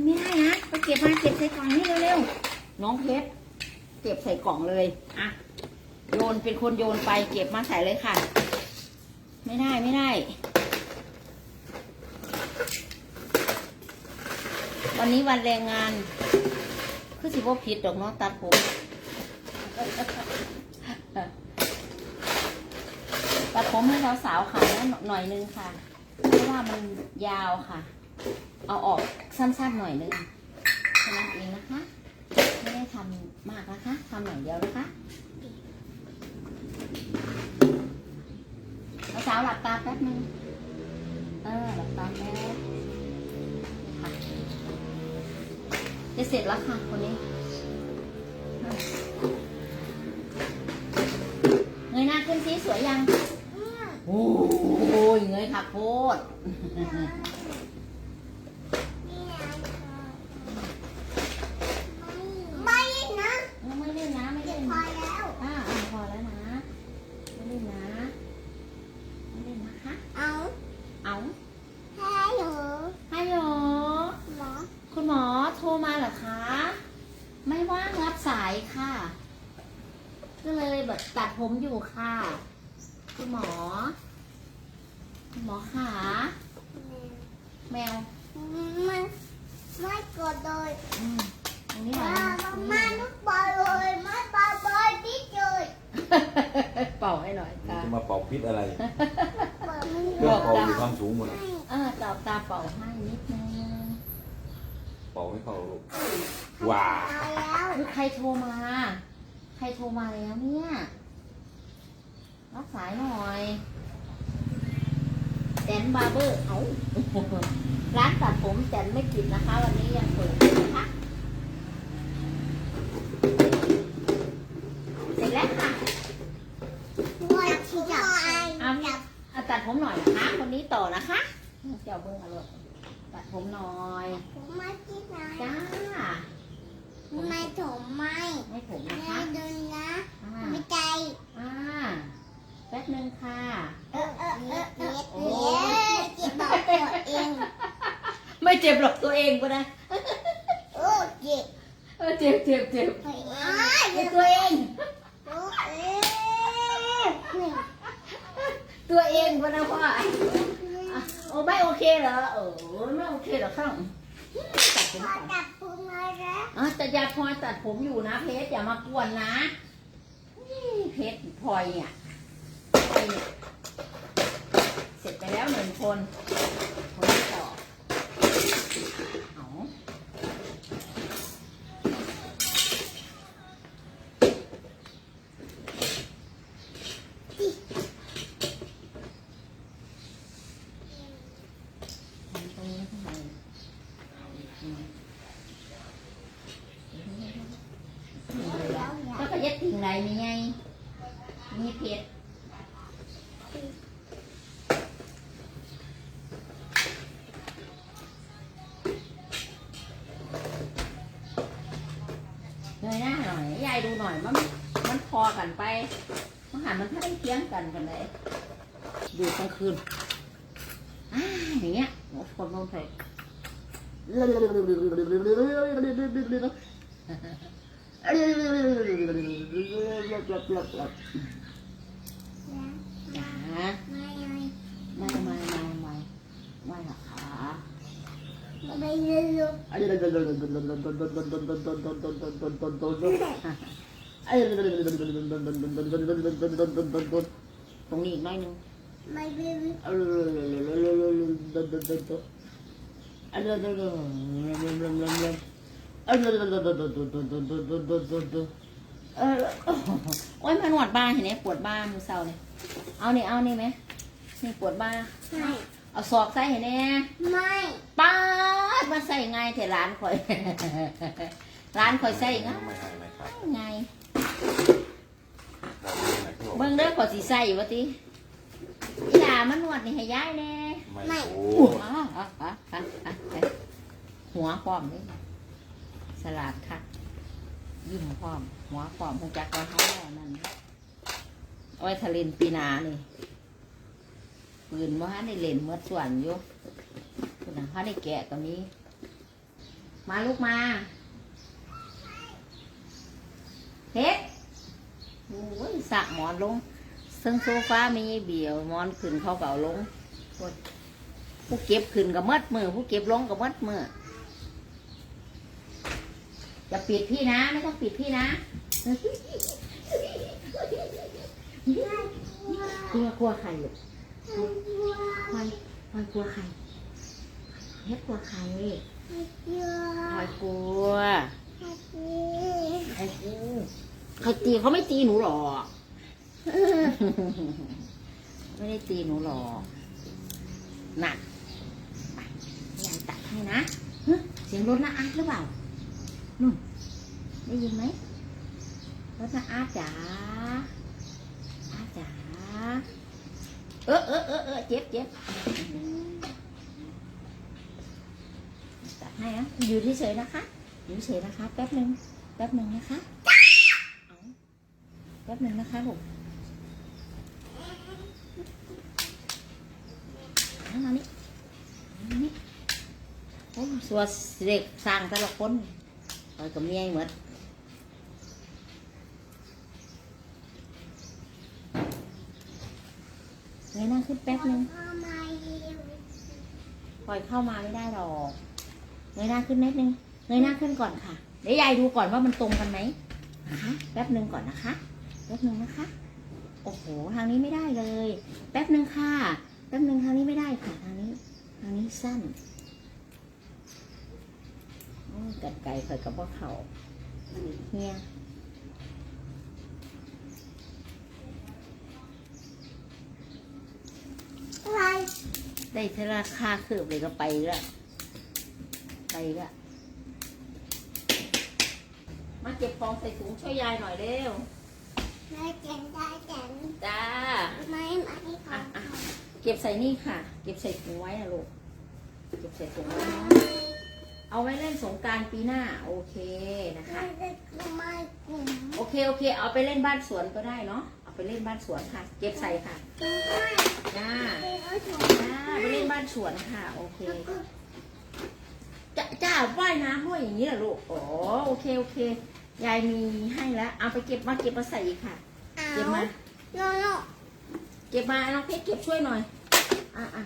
มันไม่ได้นะไปเก็บมาเก็บใส่กล่องนี่เร็วๆน้องเพชรเก็บใส่กล่องเลยอะโยนเป็นคนโยนไป เก็บมาใส่เลยค่ะ ไม่ได้ไม่ได้ วันนี้วันแรงงาน คือสิบ่ผิดดอกเนาะตัดผมตัดผมให้สาวๆค่ะหน่อยนึงค่ะ เพราะว่ามันยาวค่ะ เอาออกสั้นๆหน่อยนึงแค่นั้นเองนะคะ ไม่ได้ทำมากนะคะทำหน่อยเดียวนะคะสาวๆหลับตาแป๊บนึงเออหลับตาแป๊บค่ะจะเสร็จแล้วค่ะคนนี้เงยหน้าขึ้นสิสวยยัง โอ้ยเงยค่ะโคตร ไม่นะ ไม่เล่นนะไม่ เก็ เล่ บ น พอ นะ แล้ว อ่าอ่าพอแล้วนะ ไม่เล่นนะ ไม่เล่นนะคะ เอา เอา ให้หนู ฮัลโหล หมอ คุณหมอโทรมาเหรอคะ ไม่ว่างรับสายค่ะ ก็เลยแบบตัด ผมอยู่ค่ะ คุณหมอ คุณหมอขาแมวไม่ไม่กดเลยอืมตรงนี้หน่มาอยนะมาไม่ปล่อยเลยไม่ปล่อยเลยพี่เจยเป่าให้หน่อยมึงค่ะจะมาเป่าพิษอะไรเปิดไม่เครื่องเป่าอยู่ข้างสูงหมดอะเออตอบตาเป่าให้นิดนึงเป่าให้เข้าลูกว้าตายแล้วคือใครโทรมา ใครโทรมาแล้วเนี่ย รับสายหน่อยแตนบาร์เบอร์เอาร้านตัดผมแตนไม่ปิดนะคะ วันนี้ยังเปิดอยู่นะคะเสร็จแล้วค่ะวันที่จะเอาเอาตัดผมหน่อยนะคะ คนนี้ต่อนะคะเจ้าเบิ้งอร่อยตัดผมหน่อยผมไม่ที่ไหนจ้าไม่ถมไม่ให้ผมนะไม่คะ เดินนะ อ่า ไม่ใจ อ่าแป๊บนึงค่ะ เออเออเออเออเออเจ็บบอกตัวเองไม่เจ็บหรอกตัวเองก็ได้โอ้เจ็บเออเจ็บเจ็บเจ็บตัวเองเจ็บตัวเองตัวเองนี่ตัวเองก็นะพ่อโอ้ไม่โอเคเหรอเออไม่โอเคเหรอข้างตัดผมพอก่อนจับพุงมาแล้วอะแต่ยาพลอยตัดผมอยู่นะเพชรอย่ามากวนนะนี่เพชรพลอยเนี่ย พลอยเนี่ยเสร็จไปแล้วหนึ่งคนคนที่ต่อเอาทำตรงนี้ทำไมก็กระยัดถึงไรมีไงมีเพชร กันกันเลยอยู่กลางคืนอ่าอย่างเงี้ยโอ้คนลงใส่จ๋าไม่ไม่ไม่ไม่ไม่ไม่ไม่หรอกค่ะไม่รู้ ตรงนี้อีกหน้อยหนึงไม่รู้เออโอ้ยมันหนวดบ้าเห็นไหมปวดบ้ามือเศร้าเลยเอานี่เอานี่ไหมนี่ปวดบ้าไม่เอาศอกใส่เห็นไหมไม่ป้าดมาใส่ไงแต่ร้านข่อยร้านข่อยใส่ไงไม่ให้ไม่ครับไงเราไม่ให้ เขาบอกเบิ่งเด้อข่อยสิใส่วะติอีหลามันนวดนี่ให้ยายแน่ไม่โอ้อ๋ออ๋ออ๋ออ๋ออ๋อหัวพร้อมเลยสลัดค่ะยิ้มพร้อม หัวพร้อมคงจักว่าเขาแล้วนั่นเอาไว้ทะเลนปีหนานี่ปืนว่าในเล่นเมื่อส่วนอยู่คุณนะเขาในแกะตัวนี้ มาลูกมาเฮ็ด โอ้ยสักหมอนลงซึ่งโซฟามีเบี่ยวหมอนขึ้นเขาเก่าลงโอ้ยผู้เก็บขึ้นกับมัดมือผู้เก็บลงกับมัดมืออย่าปิดพี่นะไม่ต้องปิดพี่นะกลัวกลัวใครลูกพลอยพลอยกลัวใครเฮ็ดกลัวใครพลอยกลัวใครกลัว ใครตีเขาไม่ตีหนูหรอกไม่ได้ตีหนูหรอกหนักไปยายตัดให้นะฮะเสียงรถนะอาร์ตหรือเปล่านู่นได้ยินไหมรถนะอาร์ตจ๋าอาร์ตจ๋าเออเออเออเออเจ็บเจ็บตัดให้นะอยู่เฉยๆนะคะ อยู่เฉยๆนะคะ แป๊บหนึ่งแป๊บหนึ่งนะคะเอาแป๊บหนึ่งนะคะลูกมานี่นี่โอ้สัวเด็กสร้างแต่ละคนคอยกับเมียหมดเงยหน้าขึ้นแป๊บนึงปล่อยเข้ามาไม่ได้หรอกเงยหน้าขึ้นนิดนึงเงยหน้าขึ้นก่อนค่ะ เดี๋ยวยายดูก่อนว่ามันตรงกันไหมนะคะแป๊บนึงก่อนนะคะ ป๊บนึงนะคะ โอ้โห ทางนี้ไม่ได้เลย แป๊บนึงค่ะ แป๊บนึงทางนี้ไม่ได้ค่ะ ทางนี้ ทางนี้สั้นโอ้ยกัดไก่เคยกับว่าเขาเฮียได้เทราคาคืบเลยก็ไปละไปละมาเก็บของใส่ถุงช่วยยายหน่อยเร็ว จ้าเก็บใส่นี่ค่ะ เก็บใส่ถุงไว้นะลูก เก็บใส่ถุงไว้นะเอาไว้เล่นสงกรารปีหน้า โอเคนะคะโอเคโอเค เอาไปเล่นบ้านสวนก็ได้เนาะ เอาไปเล่นบ้านสวนค่ะ เก็บใส่ค่ะจ้าจ้าไปเล่นบ้านสวนค่ะ โอเคจ้าจ้าว่ายน้ำด้วยอย่างนี้เหรอลูก อ๋อ โอเคโอเค ยายมีให้แล้ว เอาไปเก็บมาเก็บมาใส่อีกค่ะ เก็บมาเก็บมาน้องเพชรเก็บช่วยหน่อยอะอะ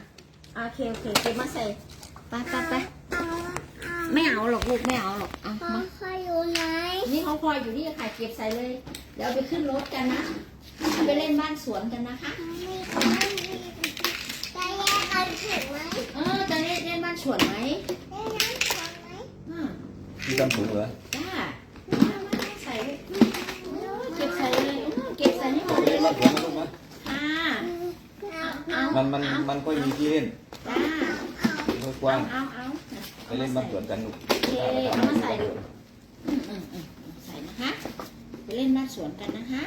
อะโอเคโอเคเก็บมาใส่ไปไปไปไม่เอาหรอกลูกไม่เอาหรอกเอามานี่เขาพลอยอยู่นี่ค่ะเก็บใส่เลย เดี๋ยวเอาไปขึ้นรถกันนะเอาไปเล่นบ้านสวนกันนะคะเออจะเล่นเล่นบ้านสวนไหมอ่ามีตำถุงเหรอ จ้ามามาใส่เลยเออเก็บใส่เลยเออเก็บใส่ให้หมดเล เล่ ย นบ้านสวนนะลูกนะ อ่าเอา มันมันเอามันก็มีที่เล่นจ้ากว้างเอาเอาๆไปเล่นบ้านสวนกันลูกโอเคเอามาใส่ดูอืมอืมอืมใส่นะคะไปเล่นบ้านสวนกันนะคะ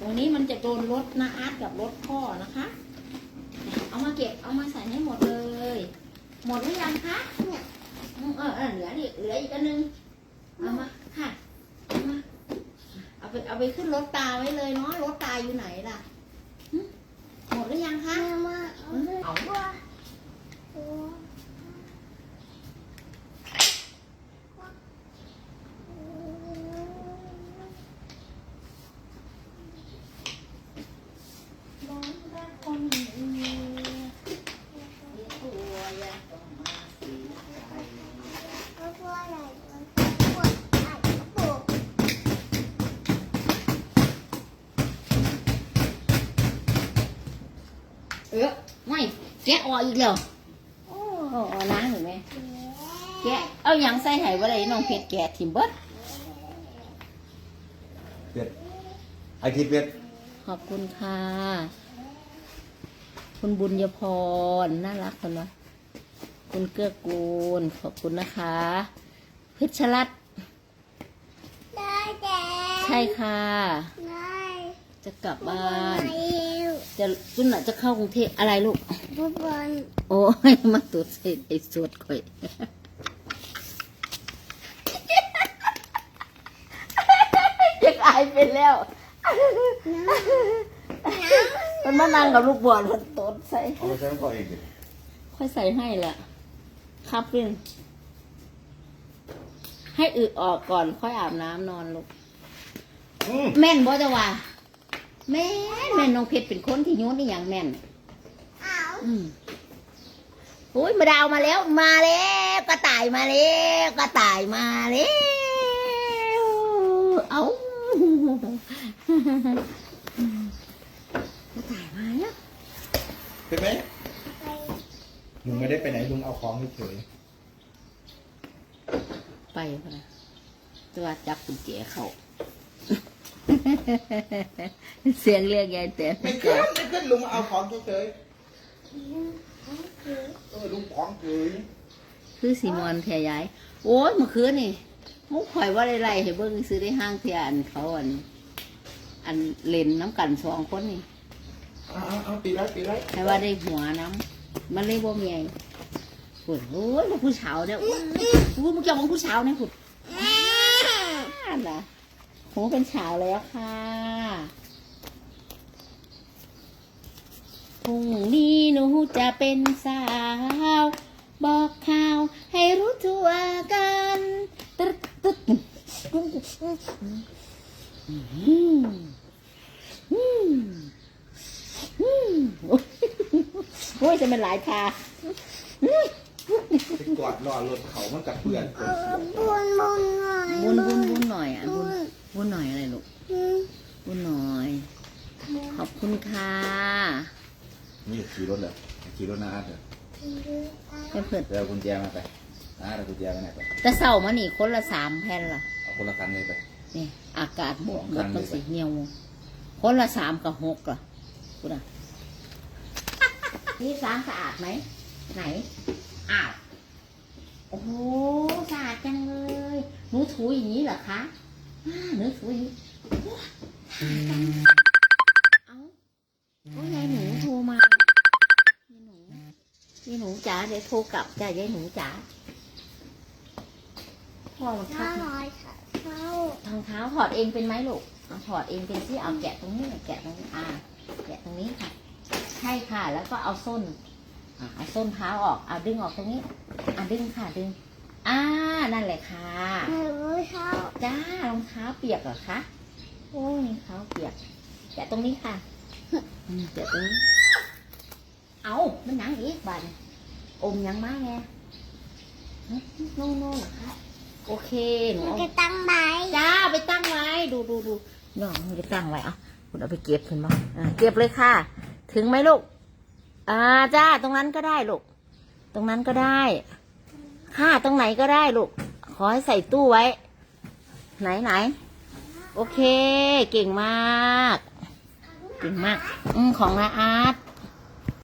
ตรงนี้มันจะโดนรถนะอาร์ตกับรถพ่อนะคะ เอามาเก็บเอามาใส่ให้หมดเลย หมดหรือยังคะเนี่ยอืมเออเออเหลือดิเหลืออีกอันนึงเอามาค่ะเอามาเอาไปเอาไปขึ้นรถตาไว้เลยเนาะรถตาอยู่ไหนล่ะหึหมดหรือยังคะ เอา ร้องรักคนอื่นมีตัวอยากต้องมาเสียใจ เออไม่แกะออกอีกแล้วโอ้เอาล้างเห็นไหมแกะเอาหยังใส่ไห้บ่ได้น้องเพชรแกะทิมเบิดเป็ดไอทีเป็ดขอบคุณค่ะ คุณบุญยพรน่ารักคนวะคุณเกื้อกูลขอบคุณนะคะเพชรรัตน์ใช่ค่ะ จะกลับบ้าน จะจุนน่ะจะเข้ากรุงเทพอะไรลูกโอ้ยมาตุดใส่ไอ้สวดข่อยจะกลายเป็นแล้วมันมานั่งกับลูกบอลมันตดใส่เอาไปใส่น้ำก่อนอีกดิค่อยใส่ให้แหละครับเพื่อนให้อึออกก่อนค่อยอาบน้ำนอนลูก อืมแม่นบ่จะว่า แม่นแม่นน้องเพชรเป็นคนที่โยนนี่อย่างแม่นอ้าวอืมโอ้ยมาดาวมาแล้ว มาแล้วกระต่ายมาแล้วกระต่ายมาแล้วเอากระต่ายมาแล้วเห็นไหมไปลุงไม่ได้ไปไหนลุงเอาของเฉยไปพะนะจะว่าจับกุญแจเขา เสียงเรียกยายแต่ๆไม่ขึ้นไม่ขึ้นลุงเอาของเฉยๆเออลุงของเฉยคือสีมอนแทยาย โอ้ยเมื่อคืนนี่มุกข่อยว่าได้ไรให้เบิ้งซื้อได้ห้างเทียอันเขาอัน อันเลนน้ำกันสองคนนี่เอาเอาตีไรตีไรให้ว่าได้หัวน้ำมันเลยบ่มีไงปวดโอ้ยมาผู้สาวเนี่ยอุ้ยอุ้ยมึงจะมองผู้สาวเนี่ยผุด โหเป็นสาวแล้วค่ะพรุ่งนี้หนูจะเป็นสาว บอกข่าวให้รู้ทั่วกันตึ๊ดตึ๊ดอืมอืมอืมโอ้ยจะเป็นหลายทาไปกอดรอรถเขามันกับเพื่อนบุญบุญหน่อยบุญบุญบุญ บุญบุญหน่อยอะไรลูกบุญบุญหน่อย ขอบคุณค่ะนี่ขี่รถเลยขี่รถนะอาร์ตเลยเพื่อนเพื่อนเดี๋ยวเอากุญแจมาไปอาร์ตเอากุญแจไปไหนไปๆแต่เศร้ามานี่คนละสามแผ่นล่ะเอาคนละคันเลยไปนี่อากาศบวกสองหมคัดนมันเลยสีเหี่ยวคนละสามกับหกล่ะคุณอะนี่ล้างสะอาดไหมไหนอ้าวโอ้โหสะอาดจังเลยหนูถูอย่างนี้เหรอคะ้าหนูถูอย่างนี้โอ้สะอาดจังเอ้าโอ้ยายหนูโทรมายายหนูยายหนูจ๋าเดี๋ยวโทรกลับจ้ะยายหนูจ๋าพ่อมันทัห้ากร้อยค่ะเข้ารองเท้าถอดเองเป็นไหมลูกเอาถอดเองเป็นที่เอาแกะตรงนี้แกะตรงนี้อ่าแกะตรงนี้ค่ะใช่ค่ะ แล้วก็เอาส้น อ่าเอาส้นเท้าออกเอาดึงออกตรงนี้อ่าดึงค่ะดึง อ่า นั่นแหละค่ะหนูเข้าจ้ารองเท้าเปียกเหรอคะโอ้ยรองเท้าเปียกแกะตรงนี้ค่ะอืมแกะตรงนี้เอามันหนังอีกบานอมยังมาไงโน่นโน่นเหรอคะโอเคหนูหนูเอาจะตั้งไม้จ้าไปตั้งไว้ดูดูดูน้องมันจะตั้งไว้เอะคุณเอาไปเก็บขึ้นมาอ่าเก็บเลยค่ะ ถึงไหมลูกอ่าจ้าตรงนั้นก็ได้ลูกตรงนั้นก็ได้ ห้าตรงไหนก็ได้ลูก ขอให้ใส่ตู้ไว้ ไหนไหน โอเค เก่งมาก เก่งมาก อืของนาอาร์ต